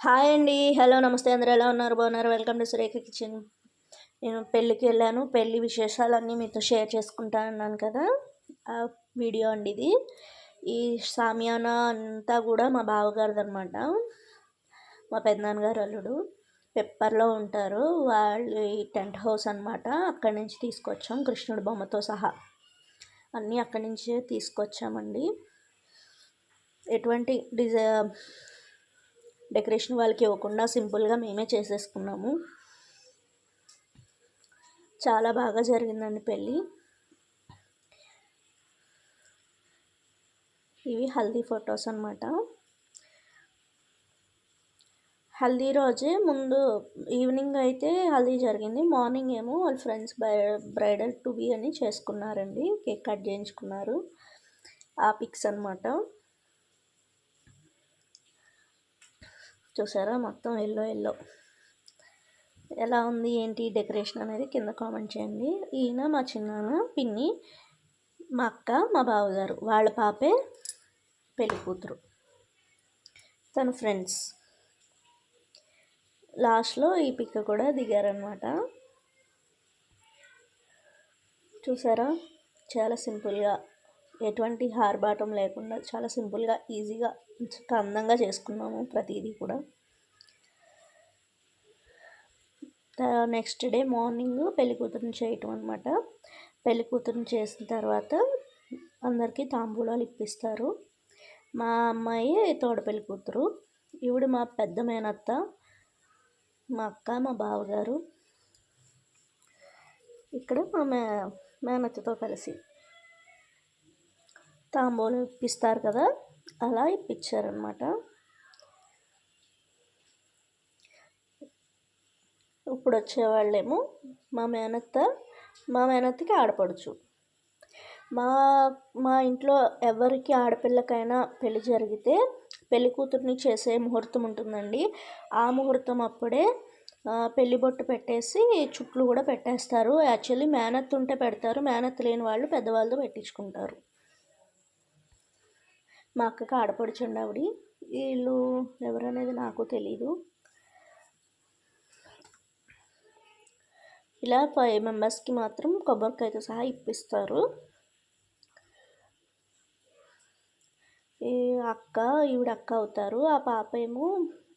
Hi అండి. Hello నమస్తే. అందరూ ఎలా ఉన్నారు? బాగున్నారు? Welcome to Surekha kitchen. నేను పెళ్ళికి వెళ్ళాను. పెళ్ళి విశేషాలన్నీ మీతో షేర్ చేసుకుంటా అన్నాను కదా. ఆ వీడియో అండి ఇది. ఈ సామియానా అంతా కూడా మా బావగారిది అనమాట మా పెద్దనాన్నగారు అల్లుడు. పెప్పర్లో ఉంటారు. వాళ్ళు ఈ టెంట్ హౌస్ అనమాట అక్కడి నుంచి తీసుకొచ్చాం. కృష్ణుడి బొమ్మతో సహా. అన్నీ అక్కడి నుంచే తీసుకొచ్చామండి. ఎటువంటి డిజై డెకరేషన్ వాళ్ళకి ఇవ్వకుండా సింపుల్గా మేమే చేసేసుకున్నాము. చాలా బాగా జరిగిందండి పెళ్ళి. ఇవి హల్దీ ఫొటోస్ అనమాట హల్దీ రోజే ముందు ఈవినింగ్ అయితే హల్దీ జరిగింది. మార్నింగ్ ఏమో వాళ్ళ ఫ్రెండ్స్ బ్రైడల్ టు బి అని చేసుకున్నారండి. కేక్ కట్ చేయించుకున్నారు. ఆ పిక్స్ అనమాట చూసారా? మొత్తం ఎల్లో ఎల్లో. ఎలా ఉంది ఏంటి డెకరేషన్ అనేది కింద కామెంట్ చేయండి. ఈయన మా చిన్నాన్న పిన్ని మా అక్క మా బావగారు. వాళ్ళ పాపే పెళ్ళి కూతురు. తన ఫ్రెండ్స్. లాస్ట్లో ఈ పిక్క కూడా దిగారనమాట చూసారా? చాలా సింపుల్గా ఎటువంటి హార్బాటం లేకుండా చాలా సింపుల్గా ఈజీగా అందంగా చేసుకున్నాము ప్రతిదీ కూడా. నెక్స్ట్ డే మార్నింగ్ పెళ్ళి కూతురుని చేయటం అనమాట పెళ్ళి కూతురుని చేసిన తర్వాత అందరికీ తాంబూలాలు ఇప్పిస్తారు. మా అమ్మాయి తోడ కూతురు ఈవిడ మా పెద్ద మేనత్త మా అక్క మా బావగారు. ఇక్కడ మా మే మేనత్తతో కలిసి. తాంబూలం ఇప్పిస్తారు కదా అలా ఇప్పించారనమాట ఇప్పుడు వచ్చేవాళ్ళేమో మా మేనత్త మా మేనత్తకి ఆడపడుచు. మా మా ఇంట్లో ఎవరికి ఆడపిల్లకైనా పెళ్ళి జరిగితే పెళ్ళి కూతుర్ని చేసే ముహూర్తం ఉంటుందండి. ఆ ముహూర్తం అప్పుడే పెళ్ళి బొట్టు పెట్టేసి చుట్లు కూడా పెట్టేస్తారు. యాక్చువల్లీ మేనత్తు ఉంటే పెడతారు మేనత్ లేని వాళ్ళు పెద్దవాళ్ళతో పెట్టించుకుంటారు. మా అక్కకి ఆడపడుచుండి ఆవిడ. వీళ్ళు ఎవరనేది నాకు తెలీదు. ఇలా ఫైవ్ మెంబర్స్కి మాత్రం కొబ్బరికాయతో సహా ఇప్పిస్తారు. ఈ అక్క ఈవిడ అక్క అవుతారు. ఆ పాప ఏమో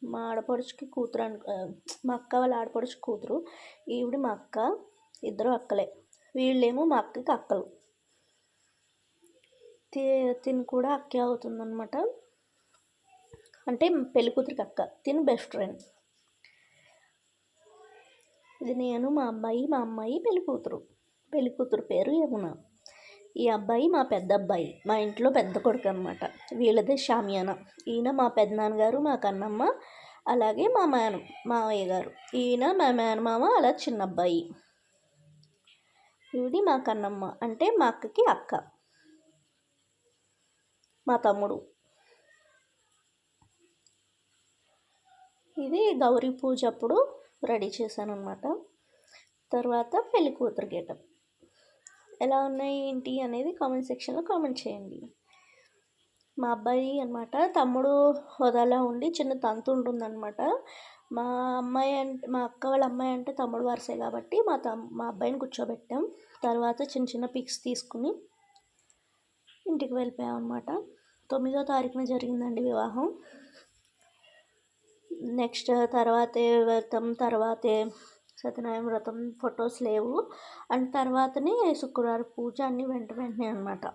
మా ఆడపడుచుకి కూతురు అను మా అక్క వాళ్ళ ఆడపడుచు కూతురు. ఈవిడ మా అక్క. ఇద్దరు అక్కలే. వీళ్ళేమో మా అక్కకి అక్కలు. తిను కూడా అక్కే అవుతుందన్నమాట. అంటే పెళ్ళి కూతురికి అక్క. తిను బెస్ట్ ఫ్రెండ్ ఇది నేను మా అబ్బాయి మా అమ్మాయి పెళ్ళి కూతురు. పెళ్ళి కూతురు పేరు యమున. ఈ అబ్బాయి మా పెద్ద అబ్బాయి. మా ఇంట్లో పెద్ద కొడుకు అనమాట వీళ్ళదే షామియానా. ఈయన మా పెద్దనాన్నగారు మా కన్నమ్మ అలాగే మా మేన మావయ్య గారు. ఈయన మా మేనమామ అలా చిన్న అబ్బాయి. ఈవిడి మా కన్నమ్మ. అంటే మా అక్కకి అక్క. మా తమ్ముడు. ఇది గౌరీ పూజ అప్పుడు రెడీ చేశాను అనమాట తర్వాత పెళ్ళి కూతురు గేటప్. ఎలా ఉన్నాయి ఏంటి అనేది కామెంట్ సెక్షన్లో కామెంట్ చేయండి. మా అబ్బాయి అనమాట తమ్ముడు హోదాలో ఉండి చిన్న తంతు ఉంటుందన్నమాట. మా అమ్మాయి అంటే మా అక్క వాళ్ళ అమ్మాయి అంటే తమ్ముడు వరుసే కాబట్టి మా తమ్ మా అబ్బాయిని కూర్చోబెట్టాం. తర్వాత చిన్న చిన్న పిక్స్ తీసుకుని ఇంటికి వెళ్ళిపోయాం అనమాట తొమ్మిదో తారీఖున జరిగిందండి వివాహం. నెక్స్ట్ తర్వాతే వ్రతం తర్వాతే సత్యనారాయణ వ్రతం ఫొటోస్ లేవు. అండ్ తర్వాతనే శుక్రవారం పూజ అన్నీ వెంట వెంటనే అనమాట